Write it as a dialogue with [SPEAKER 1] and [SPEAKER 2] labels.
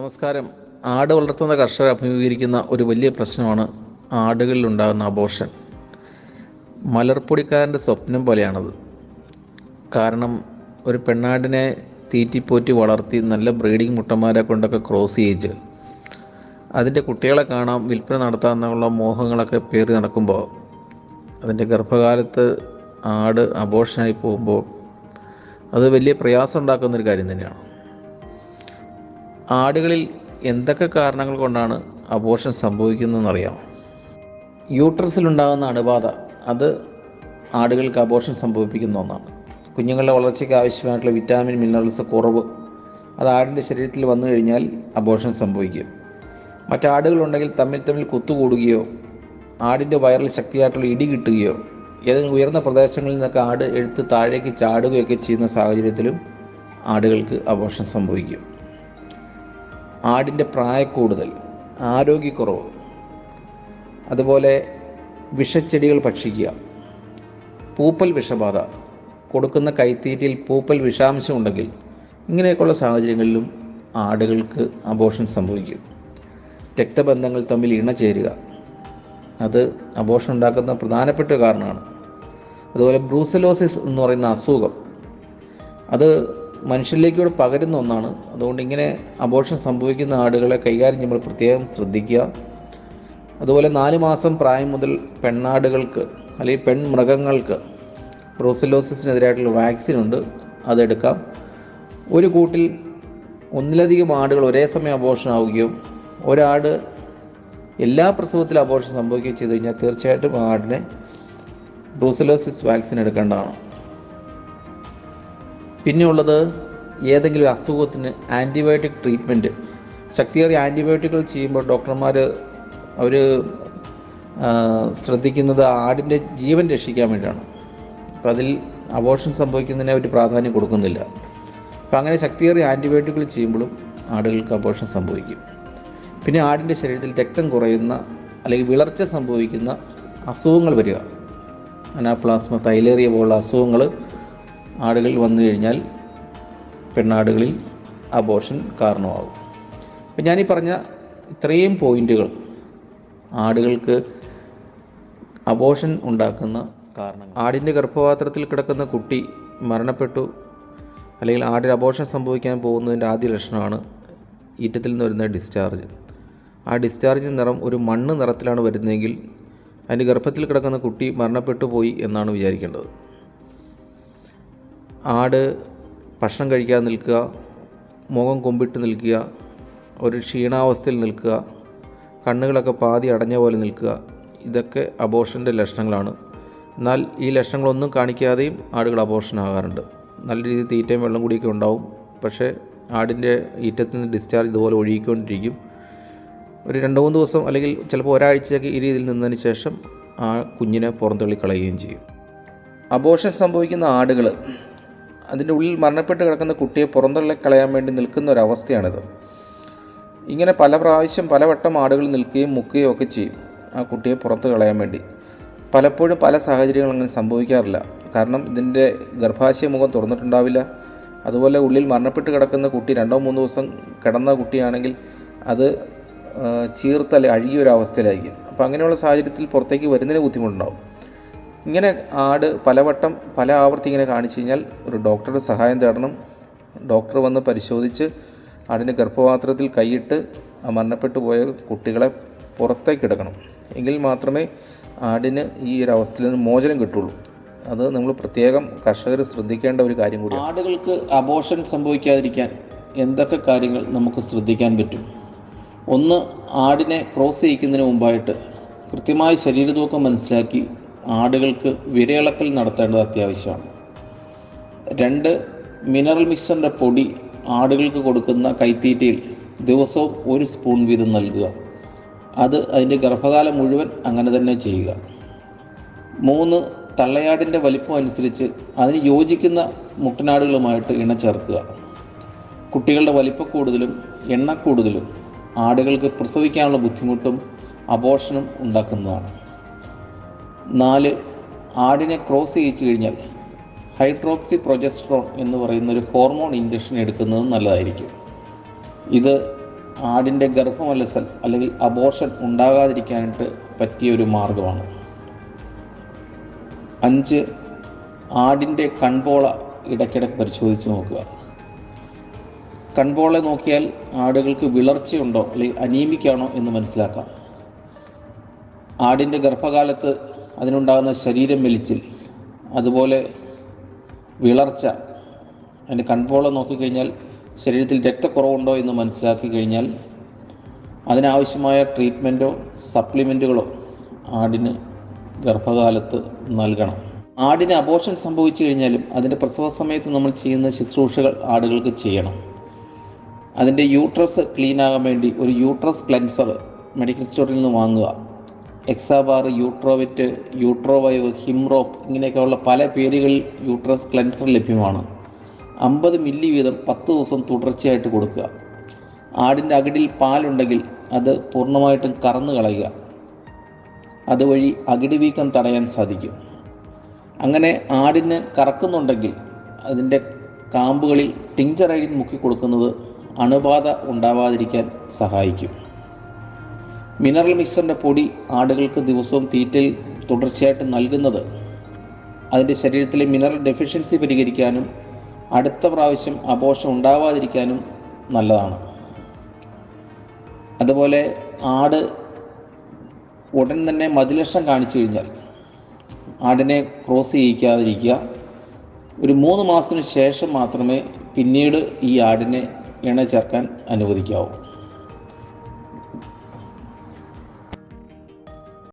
[SPEAKER 1] നമസ്കാരം. ആട് വളർത്തുന്ന കർഷകർ അഭിമുഖീകരിക്കുന്ന ഒരു വലിയ പ്രശ്നമാണ് ആടുകളിൽ ഉണ്ടാകുന്ന അബോർഷൻ. മലർപ്പൊടിക്കാരന്റെ സ്വപ്നം പോലെയാണത്. കാരണം ഒരു പെണ്ണാടിനെ തീറ്റിപ്പോറ്റി വളർത്തി നല്ല ബ്രീഡിംഗ് മുട്ടന്മാരെ കൊണ്ടൊക്കെ ക്രോസ് ചെയ്യിച്ച് അതിന്റെ കുട്ടികളെ കാണാം വിൽപ്പന നടത്താമെന്നുള്ള മോഹങ്ങളൊക്കെ പേറി നടക്കുമ്പോൾ അതിന്റെ ഗർഭകാലത്ത് ആട് അബോഷനായി പോകുമ്പോൾ അത് വലിയ പ്രയാസം ഉണ്ടാക്കുന്നൊരു കാര്യം തന്നെയാണ്. ആടുകളിൽ എന്തൊക്കെ കാരണങ്ങൾ കൊണ്ടാണ് അബോർഷൻ സംഭവിക്കുന്നതെന്നറിയാമോ? യൂട്രസിലുണ്ടാകുന്ന അണുബാധ അത് ആടുകൾക്ക് അബോർഷൻ സംഭവിപ്പിക്കുന്ന ഒന്നാണ്. കുഞ്ഞുങ്ങളുടെ വളർച്ചയ്ക്ക് ആവശ്യമായിട്ടുള്ള വിറ്റാമിൻ മിനറൽസ് കുറവ് അത് ആടിന്റെ ശരീരത്തിൽ വന്നു കഴിഞ്ഞാൽ അബോർഷൻ സംഭവിക്കും. മറ്റാടുകളുണ്ടെങ്കിൽ തമ്മിൽ തമ്മിൽ കുത്തുകൂടുകയോ ആടിന്റെ വയറിൽ ശക്തിയായിട്ടുള്ള ഇടി കിട്ടുകയോ ഏതെങ്കിലും ഉയർന്ന പ്രദേശങ്ങളിൽ നിന്നൊക്കെ ആട് എടുത്ത് താഴേക്ക് ചാടുകയൊക്കെ ചെയ്യുന്ന സാഹചര്യത്തിലും ആടുകൾക്ക് അബോർഷൻ സംഭവിക്കും. ആടിന്റെ പ്രായക്കൂടുതൽ ആരോഗ്യക്കുറവ് അതുപോലെ വിഷച്ചെടികൾ ഭക്ഷിക്കുക പൂപ്പൽ വിഷബാധ കൊടുക്കുന്ന കൈത്തീറ്റയിൽ പൂപ്പൽ വിഷാംശം ഉണ്ടെങ്കിൽ ഇങ്ങനെയൊക്കെയുള്ള സാഹചര്യങ്ങളിലും ആടുകൾക്ക് അബോഷൻ സംഭവിക്കും. രക്തബന്ധങ്ങൾ തമ്മിൽ ഇണചേരുക അത് അബോർഷൻ ഉണ്ടാക്കുന്ന പ്രധാനപ്പെട്ട കാരണമാണ്. അതുപോലെ ബ്രൂസലോസിസ് എന്ന് പറയുന്ന അസുഖം അത് മനുഷ്യരിലേക്കൂടെ പകരുന്ന ഒന്നാണ്. അതുകൊണ്ട് ഇങ്ങനെ അബോർഷൻ സംഭവിക്കുന്ന ആടുകളെ കൈകാര്യം ചെയ്യുമ്പോൾ പ്രത്യേകം ശ്രദ്ധിക്കുക. അതുപോലെ നാല് മാസം പ്രായം മുതൽ പെണ്ണാടുകൾക്ക് അല്ലെങ്കിൽ പെൺമൃഗങ്ങൾക്ക് ബ്രോസിലോസിസിനെതിരായിട്ടുള്ള വാക്സിൻ ഉണ്ട്. അതെടുക്കാം. ഒരു കൂട്ടിൽ ഒന്നിലധികം ആടുകൾ ഒരേ സമയം അബോർഷൻ ആവുകയും ഒരാട് എല്ലാ പ്രസവത്തിലും അബോർഷൻ സംഭവിക്കുകയും ചെയ്തു കഴിഞ്ഞാൽ തീർച്ചയായിട്ടും ആടിനെ ബ്രൂസലോസിസ് വാക്സിൻ എടുക്കേണ്ടതാണ്. പിന്നെയുള്ളത് ഏതെങ്കിലും അസുഖത്തിന് ആന്റിബയോട്ടിക് ട്രീറ്റ്മെന്റ് ശക്തിയേറിയ ആന്റിബയോട്ടിക്കുകൾ ചെയ്യുമ്പോൾ ഡോക്ടർമാർ അവർ ശ്രദ്ധിക്കുന്നത് ആടിന്റെ ജീവൻ രക്ഷിക്കാൻ വേണ്ടിയാണ്. അപ്പോൾ അതിൽ അബോർഷൻ സംഭവിക്കുന്നതിനെ അവർ പ്രാധാന്യം കൊടുക്കുന്നില്ല. അപ്പോൾ അങ്ങനെ ശക്തിയേറിയ ആന്റിബയോട്ടിക്കുകൾ ചെയ്യുമ്പോഴും ആടുകൾക്ക് അബോർഷൻ സംഭവിക്കും. പിന്നെ ആടിന്റെ ശരീരത്തിൽ രക്തം കുറയുന്ന അല്ലെങ്കിൽ വിളർച്ച സംഭവിക്കുന്ന അസുഖങ്ങൾ വരിക. അനാപ്ലാസ്മ തൈലേറിയ പോലുള്ള അസുഖങ്ങൾ ആടുകളിൽ വന്നു കഴിഞ്ഞാൽ പെണ്ണാടുകളിൽ അബോർഷൻ കാരണമാകും. അപ്പം ഞാനീ പറഞ്ഞ ഇത്രയും പോയിന്റുകൾ ആടുകൾക്ക് അബോഷൻ ഉണ്ടാക്കുന്ന കാരണങ്ങൾ. ആടിന്റെ ഗർഭപാത്രത്തിൽ കിടക്കുന്ന കുട്ടി മരണപ്പെട്ടു അല്ലെങ്കിൽ ആടിന് അബോഷൻ സംഭവിക്കാൻ പോകുന്നതിന്റെ ആദ്യ ലക്ഷണമാണ് ഈറ്റത്തിൽ നിന്ന് വരുന്ന ഡിസ്ചാർജ് ആ ഡിസ്ചാർജ് നിറം ഒരു മണ്ണ് നിറത്തിലാണ് വരുന്നതെങ്കിൽ അതിന്റെ ഗർഭത്തിൽ കിടക്കുന്ന കുട്ടി മരണപ്പെട്ടു പോയി എന്നാണ് വിചാരിക്കേണ്ടത്. ആട് ഭക്ഷണം കഴിക്കാതെ നിൽക്കുക മുഖം കൊമ്പിട്ട് നിൽക്കുക ഒരു ക്ഷീണാവസ്ഥയിൽ നിൽക്കുക കണ്ണുകളൊക്കെ പാതി അടഞ്ഞ പോലെ നിൽക്കുക ഇതൊക്കെ അബോഷന്റെ ലക്ഷണങ്ങളാണ്. എന്നാൽ ഈ ലക്ഷണങ്ങളൊന്നും കാണിക്കാതെയും ആടുകൾ അബോർഷൻ ആകാറുണ്ട്. നല്ല രീതിയിൽ തീറ്റയും വെള്ളം കൂടിയൊക്കെ ഉണ്ടാവും. പക്ഷേ ആടിന്റെ ഈറ്റത്തിൽ നിന്ന് ഡിസ്ചാർജ് ഇതുപോലെ ഒഴുകിക്കൊണ്ടിരിക്കും. ഒരു രണ്ട് മൂന്ന് ദിവസം അല്ലെങ്കിൽ ചിലപ്പോൾ ഒരാഴ്ചയൊക്കെ ഈ രീതിയിൽ നിന്നതിന് ശേഷം ആ കുഞ്ഞിനെ പുറന്തള്ളി കളയുകയും ചെയ്യും. അബോഷൻ സംഭവിക്കുന്ന ആടുകൾ അതിന്റെ ഉള്ളിൽ മരണപ്പെട്ട് കിടക്കുന്ന കുട്ടിയെ പുറന്തള്ളി കളയാൻ വേണ്ടി നിൽക്കുന്ന ഒരവസ്ഥയാണിത് ഇങ്ങനെ പല പ്രാവശ്യം പലവട്ടം ആടുകൾ നിൽക്കുകയും മുക്കുകയും ഒക്കെ ചെയ്യും ആ കുട്ടിയെ പുറത്ത് കളയാൻ വേണ്ടി. പലപ്പോഴും പല സാഹചര്യങ്ങളും അങ്ങനെ സംഭവിക്കാറില്ല. കാരണം ഇതിന്റെ ഗർഭാശയ മുഖം തുറന്നിട്ടുണ്ടാവില്ല. അതുപോലെ ഉള്ളിൽ മരണപ്പെട്ട് കിടക്കുന്ന കുട്ടി രണ്ടോ മൂന്നോ ദിവസം കിടന്ന കുട്ടിയാണെങ്കിൽ അത് ചീർത്തൽ അഴുകിയ ഒരു അപ്പോൾ അങ്ങനെയുള്ള സാഹചര്യത്തിൽ പുറത്തേക്ക് വരുന്നതിന് ബുദ്ധിമുട്ടുണ്ടാവും. ഇങ്ങനെ ആട് പലവട്ടം പല ആവർത്തി ഇങ്ങനെ കാണിച്ചു കഴിഞ്ഞാൽ ഒരു ഡോക്ടറുടെ സഹായം തേടണം. ഡോക്ടർ വന്ന് പരിശോധിച്ച് ആടിന്റെ ഗർഭപാത്രത്തിൽ കൈയിട്ട് മരണപ്പെട്ടു പോയ കുട്ടികളെ പുറത്തേക്ക് എടുക്കണം. എങ്കിൽ മാത്രമേ ആടിന് ഈ ഒരു അവസ്ഥയിൽ നിന്ന് മോചനം കിട്ടുള്ളൂ. അത് നമ്മൾ പ്രത്യേകം കർഷകർ ശ്രദ്ധിക്കേണ്ട ഒരു കാര്യം കൂടി ആടുകൾക്ക് അബോഷൻ സംഭവിക്കാതിരിക്കാൻ എന്തൊക്കെ കാര്യങ്ങൾ നമുക്ക് ശ്രദ്ധിക്കാൻ പറ്റും? ഒന്ന് ആടിനെ ക്രോസ് ചെയ്യിക്കുന്നതിന് മുമ്പായിട്ട് കൃത്യമായി ശരീരതൂക്കം മനസ്സിലാക്കി ആടുകൾക്ക് വിരയിളക്കൽ നടത്തേണ്ടത് അത്യാവശ്യമാണ്. രണ്ട് മിനറൽ മിക്സറിന്റെ പൊടി ആടുകൾക്ക് കൊടുക്കുന്ന കൈത്തീറ്റയിൽ ദിവസവും ഒരു സ്പൂൺ വീതം നൽകുക. അത് അതിന്റെ ഗർഭകാലം മുഴുവൻ അങ്ങനെ തന്നെ ചെയ്യുക. മൂന്ന് തള്ളയാടിന്റെ വലിപ്പം അനുസരിച്ച് അതിന് യോജിക്കുന്ന മുട്ടനാടുകളുമായിട്ട് ഇണ ചേർക്കുക കുട്ടികളുടെ വലിപ്പം കൂടുതലും എണ്ണ കൂടുതലും ആടുകൾക്ക് പ്രസവിക്കാനുള്ള ബുദ്ധിമുട്ടും അബോർഷനും ഉണ്ടാക്കുന്നതാണ്. നാല് ആടിനെ ക്രോസ് ചെയ്യിച്ചു കഴിഞ്ഞാൽ ഹൈഡ്രോക്സി പ്രൊജസ്ട്രോൺ എന്ന് പറയുന്ന ഒരു ഹോർമോൺ ഇഞ്ചക്ഷൻ എടുക്കുന്നത് നല്ലതായിരിക്കും. ഇത് ആടിന്റെ ഗർഭമലസൽ അല്ലെങ്കിൽ അബോർഷൻ ഉണ്ടാകാതിരിക്കാനായിട്ട് പറ്റിയ ഒരു മാർഗമാണ്. അഞ്ച് ആടിന്റെ കൺപോള ഇടയ്ക്കിടയ്ക്ക് പരിശോധിച്ച് നോക്കുക. കൺപോള നോക്കിയാൽ ആടുകൾക്ക് വിളർച്ചയുണ്ടോ അല്ലെങ്കിൽ അനീമിക്കാണോ എന്ന് മനസ്സിലാക്കാം. ആടിന്റെ ഗർഭകാലത്ത് അതിനുണ്ടാകുന്ന ശരീരം വലിച്ചിൽ അതുപോലെ വിളർച്ച അതിന്റെ കൺപോളം നോക്കിക്കഴിഞ്ഞാൽ ശരീരത്തിൽ രക്തക്കുറവുണ്ടോ എന്ന് മനസ്സിലാക്കി കഴിഞ്ഞാൽ അതിനാവശ്യമായ ട്രീറ്റ്മെന്റോ സപ്ലിമെന്റുകളോ ആടിന് ഗർഭകാലത്ത് നൽകണം. ആടിന് അബോഷൻ സംഭവിച്ചു കഴിഞ്ഞാലും അതിന്റെ പ്രസവ സമയത്ത് നമ്മൾ ചെയ്യുന്ന ശുശ്രൂഷകൾ ആടുകൾക്ക് ചെയ്യണം. അതിന്റെ യൂട്രസ് ക്ലീൻ വേണ്ടി ഒരു യൂട്രസ് ക്ലെൻസർ മെഡിക്കൽ സ്റ്റോറിൽ നിന്ന് വാങ്ങുക. എക്സാബാർ യൂട്രോവെറ്റ് യൂട്രോവൈവ് ഹിംറോപ്പ് ഇങ്ങനെയൊക്കെയുള്ള പല പേരുകളിൽ യൂട്രസ് ക്ലെൻസർ ലഭ്യമാണ്. അമ്പത് മില്ലി വീതം പത്ത് ദിവസം തുടർച്ചയായിട്ട് കൊടുക്കുക. ആടിന്റെ അകിടിൽ പാലുണ്ടെങ്കിൽ അത് പൂർണമായിട്ടും കറന്നു കളയുക. അതുവഴി അകിടി വീക്കം തടയാൻ സാധിക്കും. അങ്ങനെ ആടിന് കറക്കുന്നുണ്ടെങ്കിൽ അതിന്റെ കാമ്പുകളിൽ ടിഞ്ചറൈഡിൻ മുക്കി കൊടുക്കുന്നത് അണുബാധ ഉണ്ടാവാതിരിക്കാൻ സഹായിക്കും. മിനറൽ മിക്സറിന്റെ പൊടി ആടുകൾക്ക് ദിവസവും തീറ്റയിൽ തുടർച്ചയായിട്ട് നൽകുന്നത്. അതിന്റെ ശരീരത്തിലെ മിനറൽ ഡെഫിഷ്യൻസി പരിഹരിക്കാനും അടുത്ത പ്രാവശ്യം അപോഷം ഉണ്ടാവാതിരിക്കാനും നല്ലതാണ്. അതുപോലെ ആട് ഉടൻ തന്നെ മതിലക്ഷം കാണിച്ചു കഴിഞ്ഞാൽ ആടിനെ ക്രോസ് ചെയ്യിക്കാതിരിക്കുക. ഒരു മൂന്ന് മാസത്തിന് ശേഷം മാത്രമേ പിന്നീട് ഈ ആടിനെ ഇണ ചേർക്കാൻ അനുവദിക്കാവൂ.